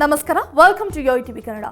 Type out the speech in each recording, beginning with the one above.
ನಮಸ್ಕಾರ welcome to yo TV Kannada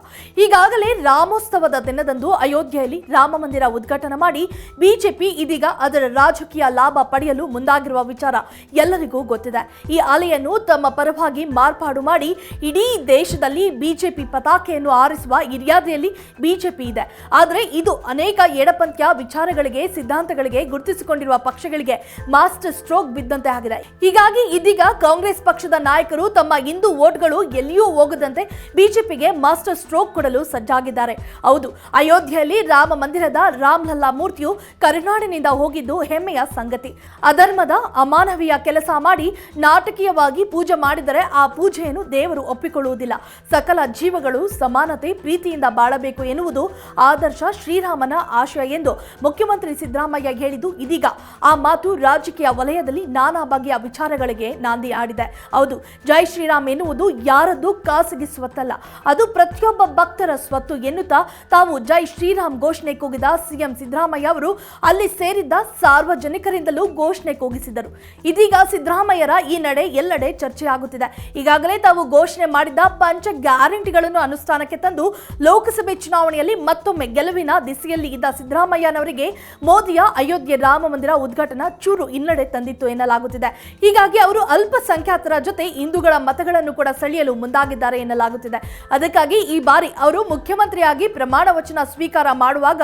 ಈಗಾಗಲೇ ರಾಮೋತ್ಸವದ ದಿನದಂದು ಅಯೋಧ್ಯೆಯಲ್ಲಿ ರಾಮ ಮಂದಿರ ಉದ್ಘಾಟನೆ ಮಾಡಿ ಬಿಜೆಪಿ ಇದೀಗ ಅದರ ರಾಜಕೀಯ ಲಾಭ ಪಡೆಯಲು ಮುಂದಾಗಿರುವ ವಿಚಾರ ಎಲ್ಲರಿಗೂ ಗೊತ್ತಿದೆ. ಈ ಅಲೆಯನ್ನು ತಮ್ಮ ಪರವಾಗಿ ಮಾರ್ಪಾಡು ಮಾಡಿ ಇಡೀ ದೇಶದಲ್ಲಿ ಬಿಜೆಪಿ ಪತಾಕೆಯನ್ನು ಆರಿಸುವ ಇರ್ಯಾದೆಯಲ್ಲಿ ಬಿಜೆಪಿ ಇದೆ. ಆದರೆ ಇದು ಅನೇಕ ಎಡಪಂಥ್ಯ ವಿಚಾರಗಳಿಗೆ, ಸಿದ್ಧಾಂತಗಳಿಗೆ ಗುರುತಿಸಿಕೊಂಡಿರುವ ಪಕ್ಷಗಳಿಗೆ ಮಾಸ್ಟರ್ ಸ್ಟ್ರೋಕ್ ಬಿದ್ದಂತೆ ಆಗಿದೆ. ಹೀಗಾಗಿ ಇದೀಗ ಕಾಂಗ್ರೆಸ್ ಪಕ್ಷದ ನಾಯಕರು ತಮ್ಮ ಹಿಂದೂ ವೋಟ್ಗಳು ಎಲ್ಲಿಯೂ ಹೋಗದಂತೆ ಬಿಜೆಪಿಗೆ ಮಾಸ್ಟರ್ ಸ್ಟ್ರೋಕ್ ಕೊಡಲು ಸಜ್ಜಾಗಿದ್ದಾರೆ. ಹೌದು, ಅಯೋಧ್ಯೆಯಲ್ಲಿ ರಾಮ ಮಂದಿರದ ರಾಮ್ಲಲ್ಲಾ ಮೂರ್ತಿಯು ಕರುನಾಡಿನಿಂದ ಹೋಗಿದ್ದು ಹೆಮ್ಮೆಯ ಸಂಗತಿ. ಅಧರ್ಮದ ಅಮಾನವೀಯ ಕೆಲಸ ಮಾಡಿ ನಾಟಕೀಯವಾಗಿ ಪೂಜೆ ಮಾಡಿದರೆ ಆ ಪೂಜೆಯನ್ನು ದೇವರು ಒಪ್ಪಿಕೊಳ್ಳುವುದಿಲ್ಲ. ಸಕಲ ಜೀವಗಳು ಸಮಾನತೆ ಪ್ರೀತಿಯಿಂದ ಬಾಳಬೇಕು ಎನ್ನುವುದು ಆದರ್ಶ ಶ್ರೀರಾಮನ ಆಶಯ ಎಂದು ಮುಖ್ಯಮಂತ್ರಿ ಸಿದ್ದರಾಮಯ್ಯ ಹೇಳಿದ್ದು ಇದೀಗ. ಆ ಮಾತು ರಾಜಕೀಯ ವಲಯದಲ್ಲಿ ನಾನಾ ಬಗೆಯ ವಿಚಾರಗಳಿಗೆ ನಾಂದಿ ಆಡಿದೆ. ಹೌದು, ಜೈ ಶ್ರೀರಾಮ್ ಎನ್ನುವುದು ಯಾರದ್ದು ಖಾಸಗಿ ಸ್ವತ್ತಲ್ಲ ಅದು ಪ್ರತಿಯೊಬ್ಬ ಭಕ್ತರ ಸ್ವತ್ತು ಎನ್ನುತ್ತಾ ತಾವು ಜೈ ಶ್ರೀರಾಮ್ ಘೋಷಣೆ ಕೂಗಿದ ಸಿಎಂ ಸಿದ್ದರಾಮಯ್ಯ ಅವರು ಅಲ್ಲಿ ಸೇರಿದ್ದ ಸಾರ್ವಜನಿಕರಿಂದಲೂ ಘೋಷಣೆ ಕೂಗಿಸಿದರು. ಇದೀಗ ಸಿದ್ದರಾಮಯ್ಯರ ಈ ನಡೆ ಎಲ್ಲೆಡೆ ಚರ್ಚೆಯಾಗುತ್ತಿದೆ. ಈಗಾಗಲೇ ತಾವು ಘೋಷಣೆ ಮಾಡಿದ್ದ ಪಂಚ ಗ್ಯಾರಂಟಿಗಳನ್ನು ಅನುಷ್ಠಾನಕ್ಕೆ ತಂದು ಲೋಕಸಭೆ ಚುನಾವಣೆಯಲ್ಲಿ ಮತ್ತೊಮ್ಮೆ ಗೆಲುವಿನ ದಿಸೆಯಲ್ಲಿ ಇದ್ದ ಸಿದ್ದರಾಮಯ್ಯನವರಿಗೆ ಮೋದಿಯ ಅಯೋಧ್ಯೆ ರಾಮ ಮಂದಿರ ಉದ್ಘಾಟನಾ ಚೂರು ಹಿನ್ನಡೆ ತಂದಿತ್ತು ಎನ್ನಲಾಗುತ್ತಿದೆ. ಹೀಗಾಗಿ ಅವರು ಅಲ್ಪಸಂಖ್ಯಾತರ ಜೊತೆ ಹಿಂದೂಗಳ ಮತಗಳನ್ನು ಕೂಡ ಸೆಳೆಯಲು ಮುಂದಾಗಿದ್ದಾರೆ. ಎನ್ನಲಾಗುತ್ತಿದೆ. ಅದಕ್ಕಾಗಿ ಈ ಬಾರಿ ಅವರು ಮುಖ್ಯಮಂತ್ರಿಯಾಗಿ ಪ್ರಮಾಣ ವಚನ ಸ್ವೀಕಾರ ಮಾಡುವಾಗ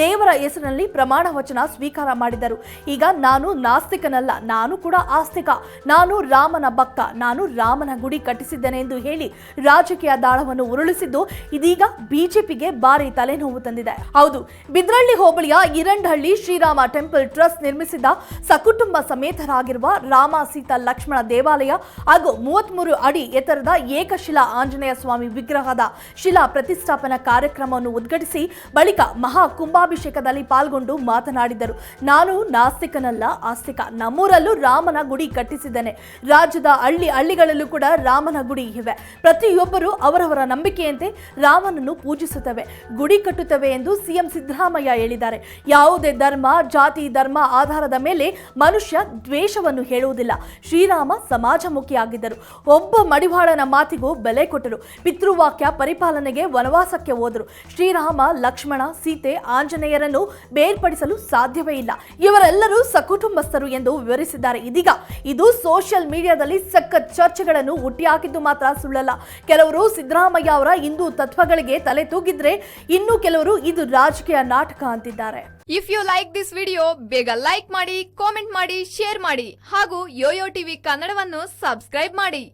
ದೇವರ ಹೆಸರಿನಲ್ಲಿ ಪ್ರಮಾಣ ವಚನ ಸ್ವೀಕಾರ ಮಾಡಿದರು. ಈಗ ನಾನು ನಾಸ್ತಿಕನಲ್ಲ, ನಾನು ಕೂಡ ಆಸ್ತಿಕ. ನಾನು ರಾಮನ ಭಕ್ತ, ನಾನು ರಾಮನ ಗುಡಿ ಕಟ್ಟಿಸಿದ್ದೇನೆ ಎಂದು ಹೇಳಿ ರಾಜಕೀಯ ದಾಳವನ್ನು ಉರುಳಿಸಿದ್ದು ಇದೀಗ ಬಿಜೆಪಿಗೆ ಭಾರಿ ತಲೆನೋವು ತಂದಿದೆ. ಹೌದು, ಬಿದ್ರಳ್ಳಿ ಹೋಬಳಿಯ ಇರಂಡಹಳ್ಳಿ ಶ್ರೀರಾಮ ಟೆಂಪಲ್ ಟ್ರಸ್ಟ್ ನಿರ್ಮಿಸಿದ ಸಕುಟುಂಬ ಸಮೇತರಾಗಿರುವ ರಾಮ ಸೀತಾ ಲಕ್ಷ್ಮಣ ದೇವಾಲಯ ಹಾಗೂ ಮೂವತ್ಮೂರು ಅಡಿ ಎತ್ತರದ ಏಕಶಿಲಾ ಆಂಜನೇಯ ಸ್ವಾಮಿ ವಿಗ್ರಹದ ಶಿಲಾ ಪ್ರತಿಷ್ಠಾಪನಾ ಕಾರ್ಯಕ್ರಮವನ್ನು ಉದ್ಘಾಟಿಸಿ ಬಳಿಕ ಮಹಾ ಕುಂಭಾಭಿಷೇಕದಲ್ಲಿ ಪಾಲ್ಗೊಂಡು ಮಾತನಾಡಿದರು. ನಾನು ನಾಸ್ತಿಕನಲ್ಲ, ಆಸ್ತಿಕ. ನಮ್ಮೂರಲ್ಲೂ ರಾಮನ ಗುಡಿ ಕಟ್ಟಿಸಿದ್ದೇನೆ. ರಾಜ್ಯದ ಹಳ್ಳಿ ಹಳ್ಳಿಗಳಲ್ಲೂ ಕೂಡ ರಾಮನ ಗುಡಿ ಇವೆ. ಪ್ರತಿಯೊಬ್ಬರು ಅವರವರ ನಂಬಿಕೆಯಂತೆ ರಾಮನನ್ನು ಪೂಜಿಸುತ್ತವೆ. ಗುಡಿ ಕಟ್ಟುತ್ತವೆ ಎಂದು ಸಿಎಂ ಸಿದ್ದರಾಮಯ್ಯ ಹೇಳಿದ್ದಾರೆ. ಯಾವುದೇ ಧರ್ಮ, ಜಾತಿ, ಧರ್ಮ ಆಧಾರದ ಮೇಲೆ ಮನುಷ್ಯ ದ್ವೇಷವನ್ನು ಹೇಳುವುದಿಲ್ಲ. ಶ್ರೀರಾಮ ಸಮಾಜಮುಖಿಯಾಗಿದ್ದರು. ಒಬ್ಬ ಮಡಿವಾಳನ ಮಾತಿಗೂ ಬೆಲೆ ಕೊಟ್ಟರು. ಪಿತೃವಾಕ್ಯ ಪರಿಪಾಲನೆಗೆ ವನವಾಸಕ್ಕೆ ಹೋದರು. ಶ್ರೀರಾಮ, ಲಕ್ಷ್ಮಣ, ಸೀತೆ, ಆಂಜನೇಯರನ್ನು ಬೇರ್ಪಡಿಸಲು ಸಾಧ್ಯವೇ ಇಲ್ಲ. ಇವರೆಲ್ಲರೂ ಸಕುಟುಂಬಸ್ಥರು ಎಂದು ವಿವರಿಸಿದ್ದಾರೆ. ಇದೀಗ ಇದು ಸೋಷಿಯಲ್ ಮೀಡಿಯಾದಲ್ಲಿ ಸಖತ್ ಚರ್ಚೆಗಳನ್ನು ಹುಟ್ಟಿಹಾಕಿದ್ದು ಮಾತ್ರ ಸುಳ್ಳಲ್ಲ. ಕೆಲವರು ಸಿದ್ದರಾಮಯ್ಯ ಅವರ ಹಿಂದೂ ತತ್ವಗಳಿಗೆ ತಲೆ ತೂಗಿದ್ರೆ ಇನ್ನು ಕೆಲವರು ಇದು ರಾಜಕೀಯ ನಾಟಕ ಅಂತಿದ್ದಾರೆ. If you like this video ಬೇಗ ಲೈಕ್ ಮಾಡಿ ಕಾಮೆಂಟ್ ಮಾಡಿ ಶೇರ್ ಮಾಡಿ ಹಾಗೂ ಯೋಯೋ ಟಿವಿ ಕನ್ನಡವನ್ನು ಸಬ್ಸ್ಕ್ರೈಬ್ ಮಾಡಿ.